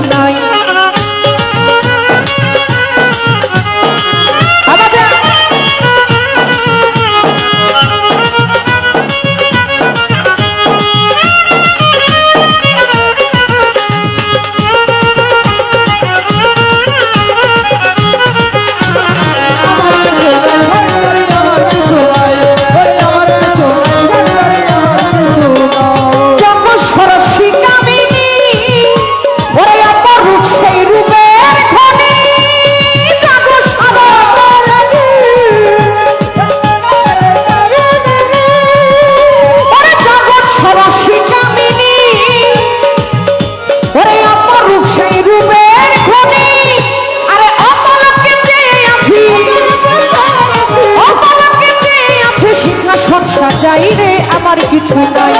খোদা আমার কিছু নাই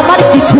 আমার কিছু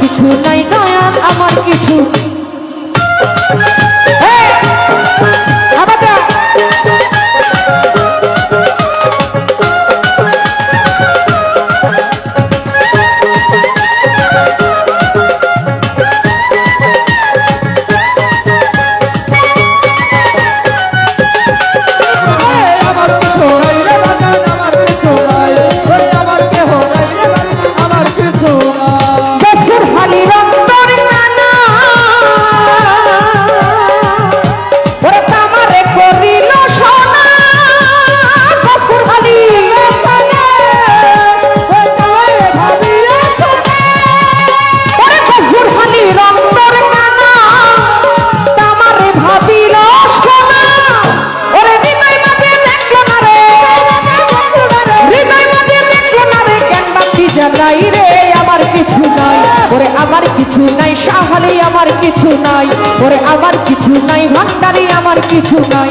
কিছু নাই নয়ন আমার কিছু আমার কিছু নাই সাহালে আমার কিছু নাই ওরে আমার কিছু নাই, ভান্ডারে আমার কিছু নাই।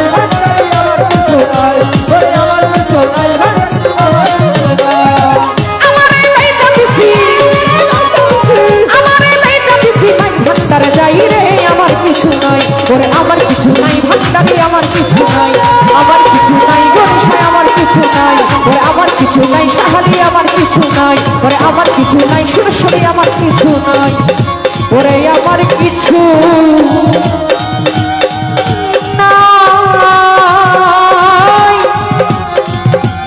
ওরে আমার কিছু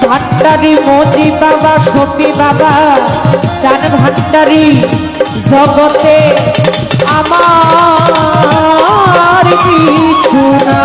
ভান্ডারি মোদি বাবা সতী বাবা চান ভান্ডারি জগতে আমার কিছু না